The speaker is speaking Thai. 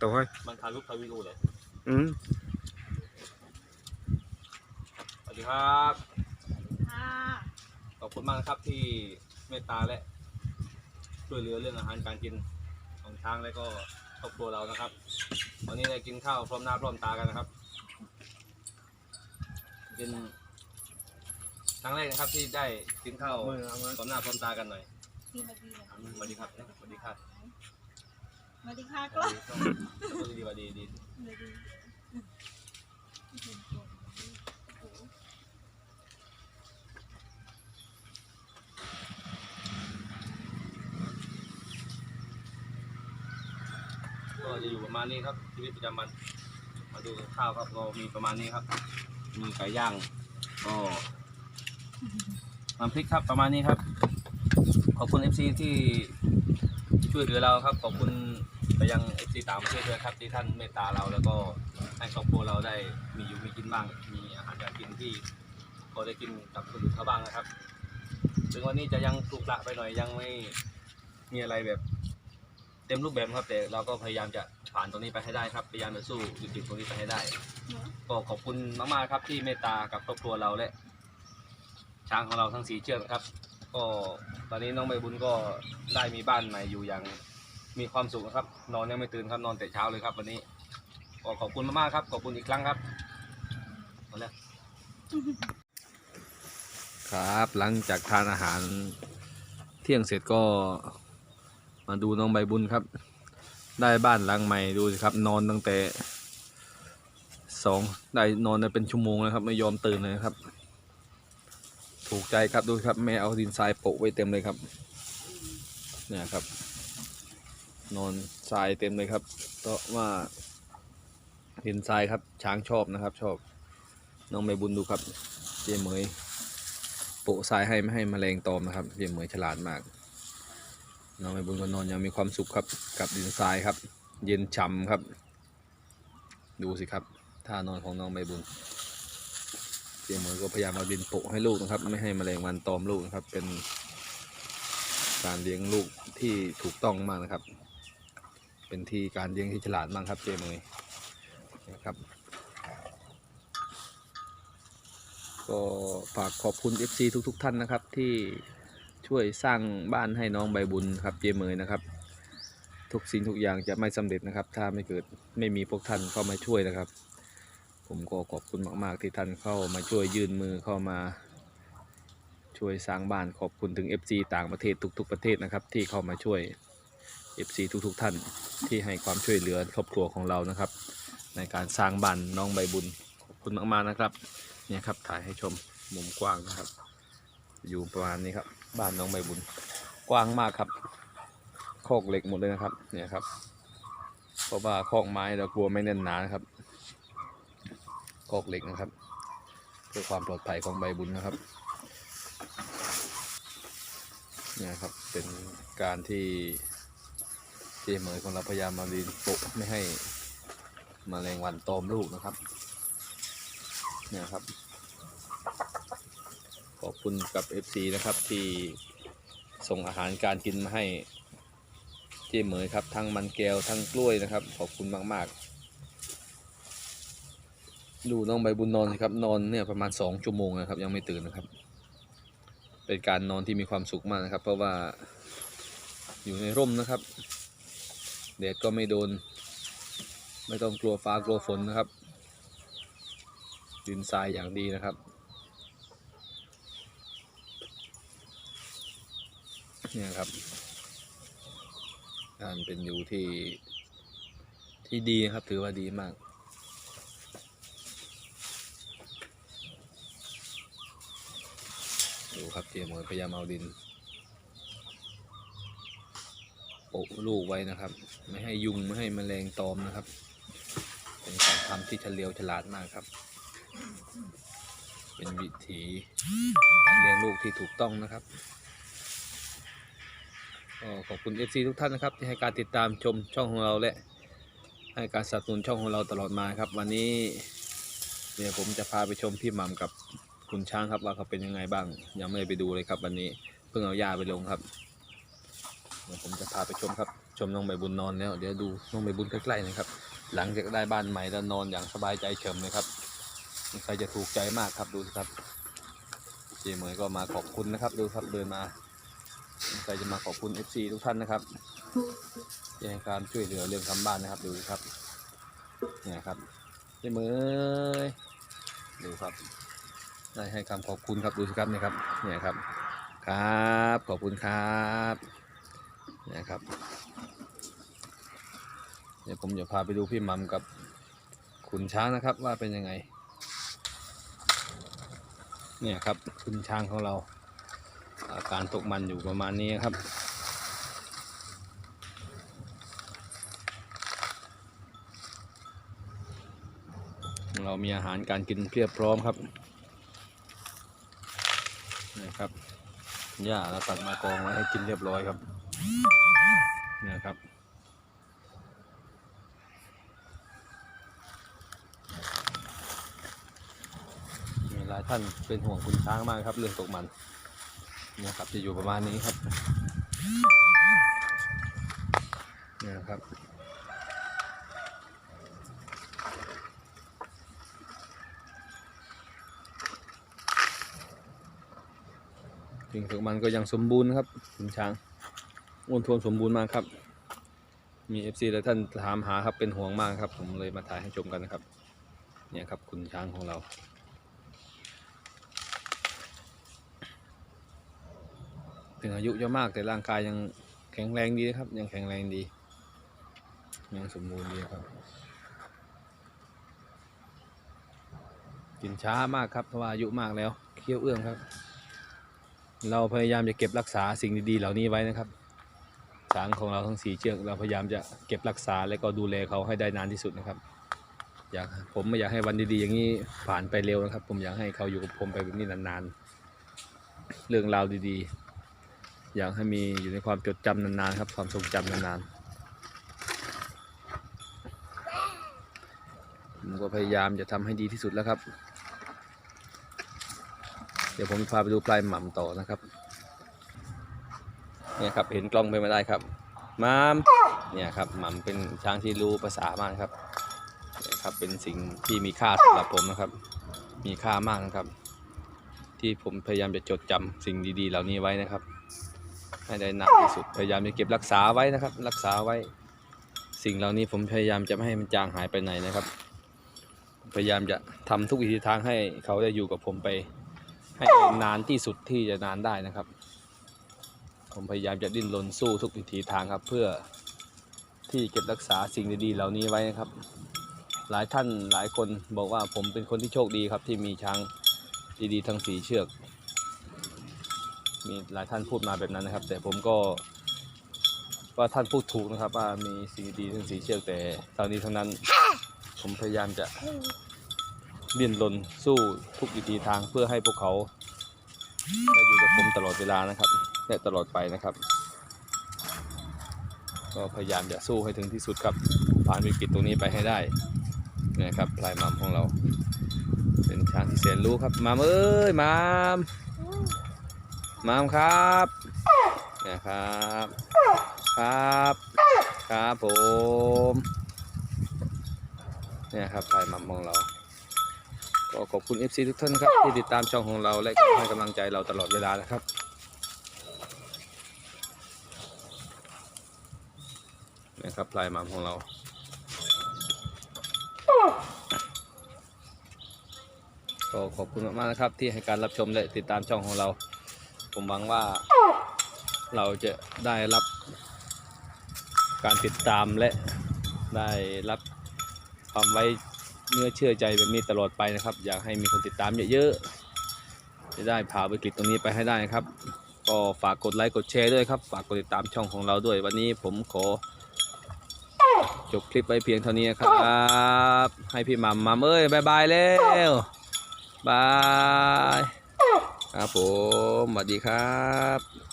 ตัวให้มันทารุกทาวิรูเลยอืมสวัสดีครับ ค่ะขอบคุณมากนะครับที่เมตตาและช่วยเหลือเรื่องอาหารการกินของช้างและก็ครอบครัวเรานะครับวันนี้ได้กินข้าวพร้อมหน้าพร้อมตากันนะครับเป็นครั้งแรกนะครับที่ได้กินข้าวพร้อมหน้าพร้อมตากันหน่อยพี่มาดีเลยสวัสดีครับสวัสดีครับ มาดีค่ะก็วัสดีครับสวัสดีดีดีมาดีก็จะอยู่ประมาณนี้ครับชีวิตประจำวันมาดูข้าวครับก็มีประมาณนี้ครับ มีไก่ย่างก็น้ำพริกครับประมาณนี้ครับ ขอบคุณ FC ที่ ช่วยเหลือเราครับขอบคุณไปยัง FC ต่างประเทศด้วยครับที่ท่านเมตตาเราแล้วก็ให้ครอบครัวเราได้มีอยู่มีกินบ้าง มีอาหารการกินที่พอได้กินกับคนอื่นเขาบ้างนะครับ ถึงวันนี้จะยังปลุกละไปหน่อยยังไม่มีอะไรแบบ เต็มรูปแบบครับ แต่เราก็พยายามจะผ่านตรงนี้ไปให้ได้ครับพยายามจะสู้จุดๆตรงนี้ไปให้ได้ ก็ขอบคุณมากๆครับที่เมตตากับครอบครัวเราและช้างของเราทั้งสีเชือกนะครับ ก็ตอนนี้น้องใบบุญก็ได้มีบ้านใหม่อยู่อย่างมีความสุขนะครับ นอนยังไม่ตื่นครับนอนแต่เช้าเลยครับ วันนี้ก็ขอบคุณมากๆครับ ขอบคุณอีกครั้งครับหมดแล้วครับหลังจากทานอาหารเที่ยงเสร็จก็มาดูน้องใบบุญครับ ได้บ้านหลังใหม่ดูสิครับ นอนตั้งแต่สองได้นอนได้เป็นชั่วโมงแล้วครับ ไม่ยอมตื่นเลยครับ ถูกใจครับดูครับ แม่เอาดินทรายโปะไว้เต็มเลยครับ เนี่ยครับ นอนทรายเต็มเลยครับเพราะว่า ดินทรายครับ ช้างชอบนะครับ ชอบ น้องใบบุญดูครับ เจเหมยโปะทรายให้ไม่ให้แมลงตอมนะครับ เจเหมยฉลาดมาก น้องใบบุญก็นอนยังมีความสุขครับ กับดินทรายครับ เย็นฉ่ำครับ ดูสิครับท่านอนของน้องใบบุญ เจเหมยก็พยายามเอาดินโปะให้ลูกนะครับ ไม่ให้แมลงวันตอมลูกนะครับ เป็นการเลี้ยงลูกที่ถูกต้องมากนะครับ เป็นที่การเลี้ยงที่ฉลาดมากครับเจเหมยนะครับ ก็ฝากขอบคุณ FC ทุกๆทท่านนะครับ ที่ช่วยสร้างบ้านให้น้องใบบุญครับเจเมยนะครับ ทุกสิ่งทุกอย่างจะไม่สำเร็จนะครับ ถ้าไม่เกิดไม่มีพวกท่านเข้ามาช่วยนะครับ ผมก็ขอบคุณมาก ๆ ที่ท่านเข้ามาช่วยยื่นมือเข้ามา ช่วยสร้างบ้านขอบคุณถึง FC ต่างประเทศทุก ๆ ประเทศนะครับ ที่เข้ามาช่วย FC ทุก ๆ ท่านที่ให้ความช่วยเหลือครอบครัวของเรานะครับ ในการสร้างบ้านน้องใบบุญขอบคุณมากๆนะครับเนี่ยครับถ่ายให้ชมมุมกว้างนะครับ อยู่ประมาณนี้ครับ บ้านน้องใบบุญกว้างมากครับคอกเหล็กหมดเลยนะครับเนี่ยครับเพราะว่าคอกไม้เรากลัวไม่แน่นหนานะครับ คอกเหล็กนะครับ เพื่อความปลอดภัยของใบบุญนะครับเนี่ยครับเป็นการที่เจเหมยของเราพยายามมาดินโปะไม่ให้มแมลงวันตอมลูกนะครับ เนี่ยครับ ขอบคุณกับ FC นะครับที่ส่งอาหารการกินมาให้เจ๊เหมยครับ ทั้งมันแก้วทั้งกล้วยนะครับ ขอบคุณมาก ๆ ดูน้องใบบุญนอนสิครับนอนเนี่ยประมาณสองชั่วโมงนะครับ ยังไม่ตื่นนะครับ เป็นการนอนที่มีความสุขมากนะครับ เพราะว่าอยู่ในร่มนะครับแดดก็ไม่โดน ไม่ต้องกลัวฟ้ากลัวฝนนะครับดินทรายอย่างดีนะครับ เนี่ยครับการเป็นอยู่ที่ที่ดีนะครับถือว่าดีมาก ดูครับเจมอยพยายามเอาดินโปะลูกไว้นะครับ ไม่ให้ยุงไม่ให้แมลงตอมนะครับ เป็นการทำที่เฉลียวฉลาดมากครับ เป็นวิธีการเลี้ยงลูกที่ถูกต้องนะครับก็ขอบคุณ FC ทุกท่านนะครับ ที่ให้การติดตามชมช่องของเราและให้การสนับสนุนช่องของเราตลอดมาครับ วันนี้เดี๋ยวผมจะพาไปชมพี่หม่ำกับ คุณช้างครับว่าเขาเป็นยังไงบ้าง ยังไม่ได้ไปดูเลยครับวันนี้เพิ่งเอายาไปลงครับเดี๋ยวผมจะพาไปชมครับ ชมน้องใบบุญนอนแล้วเดี๋ยวดูน้องใบบุญใกล้ๆนะครับ หลังจากได้บ้านใหม่แล้วนอนอย่างสบายใจเฉมเลยครับใครจะถูกใจมากครับดูสิครับเจเหมยก็มาขอบคุณนะครับ ดูครับเดินมาใครจะมาขอบคุณ FC ทุกท่านนะครับให้การช่วยเหลือเรื่องทำบ้านนะครับดูสิครับเนี่ยครับเจเหมยดูครับ ได้ให้คำขอบคุณครับดูสิครับเนี่ยครับเนี่ยครับครับขอบคุณครับเนี่ยครับเดี๋ยวผมจะพาไปดูพี่มัมกับขุนช้างนะครับว่าเป็นยังไง เนี่ยครับขุนช้างของเรา อาการตกมันอยู่ประมาณนี้ครับเรามีอาหารการกินเพียบพร้อมครับ ครับหญ้าเราตัดมากองไว้ให้กินเรียบร้อยครับเนี่ยครับมีหลายท่านเป็นห่วงคุณช้างมากครับ เรื่องตกมันเนี่ยครับจะอยู่ประมาณนี้ครับเนี่ยครับ สิ่งตกมันก็ยังสมบูรณ์ครับคุณช้างอ้วนท้วนสมบูรณ์มากครับ มีเอฟซีหลายท่านถามหาครับเป็นห่วงมากครับ ผมเลยมาถ่ายให้ชมกันนะครับ เนี่ยครับคุณช้างของเราถึงอายุจะมากแต่ร่างกายยังแข็งแรงดีนะครับ ยังแข็งแรงดี ยังสมบูรณ์ดีครับ กินช้ามากครับเพราะว่าอายุมากแล้ว เคี้ยวเอื้องครับ เราพยายามจะเก็บรักษาสิ่งดีๆเหล่านี้ไว้นะครับช้างของเราทั้งสี่เชือกเราพยายามจะเก็บรักษาและก็ดูแลเขาให้ได้นานที่สุดนะครับ อยากผมไม่อยากให้วันดีๆ อย่างนี้ผ่านไปเร็วนะครับ ผมอยากให้เขาอยู่กับผมไปแบบนี้นานๆ เรื่องราวดีๆ อยากให้มีอยู่ในความจดจำนานๆครับความทรงจำนานๆผมก็พยายามจะทำให้ดีที่สุดแล้วครับ ดี๋ยวผมพาไปดูปลายหม่ำต่อนะครับเนี่ยครับเห็นกล้องไปไม่ได้ครับหมัมเนี่ยครับหม่ำเป็นช้างที่รู้ภาษามากครับเนี่ยครับเป็นสิ่งที่มีค่าสำหรับผมนะครับ มีค่ามากนะครับ ที่ผมพยายามจะจดจำสิ่งดี ๆ เหล่านี้ไว้นะครับ ให้ได้นานที่สุดพยายามจะเก็บรักษาไว้นะครับ รักษาไว้ สิ่งเหล่านี้ผมพยายามจะไม่ให้มันจางหายไปไหนนะครับ พยายามจะทำทุกวิธีทางให้เขาได้อยู่กับผมไป ให้นานที่สุดที่จะนานได้นะครับ ผมพยายามจะดิ้นรนสู้ทุกวิธีทางครับ เพื่อที่เก็บรักษาสิ่งดีๆเหล่านี้ไว้นะครับ หลายท่านหลายคนบอกว่าผมเป็นคนที่โชคดีครับที่มีช้างดีๆทั้งสีเชือก มีหลายท่านพูดมาแบบนั้นนะครับ แต่ผมก็ว่าท่านพูดถูกนะครับว่ามีสิ่งดีๆทั้งสีเชือกแต่ตอนนี้ทั้งนั้น ผมพยายามจะ ดิ้นรนสู้ทุกวิธีทางเพื่อให้พวกเขาได้อยู่กับผมตลอดเวลานะครับและตลอดไปนะครับ ก็พยายามจะสู้ให้ถึงที่สุดครับ ผ่านวิกฤตตรงนี้ไปให้ได้นะครับพลายมัมของเรา เป็นช้างที่แสนรู้ครับ มามเอ้ยมามมามครับเนี่ยครับครับครับผมเนี่ยครับพลายมัมของเรา ก็ขอบคุณ FC ทุกท่านครับ ที่ติดตามช่องของเราและให้กำลังใจเราตลอดเวลานะครับ นะครับพลายมัมของเรา ก็ขอบคุณมากๆนะครับ ที่ให้การรับชมและติดตามช่องของเรา ผมหวังว่าเราจะได้รับการติดตามและได้รับความไว้ เนื้อเชื่อใจแบบนี้ตลอดไปนะครับ อยากให้มีคนติดตามเยอะๆจะได้ผ่าวิกฤตตรงนี้ไปให้ได้นะครับ ก็ฝากกดไลค์กดแชร์ด้วยครับ ฝากกดติดตามช่องของเราด้วย วันนี้ผมขอ จบคลิปไว้เพียงเท่านี้ครับ ให้พี่หมัมมัมเอ้ยบายบายแล้วบายครับผมสวัสดีครับ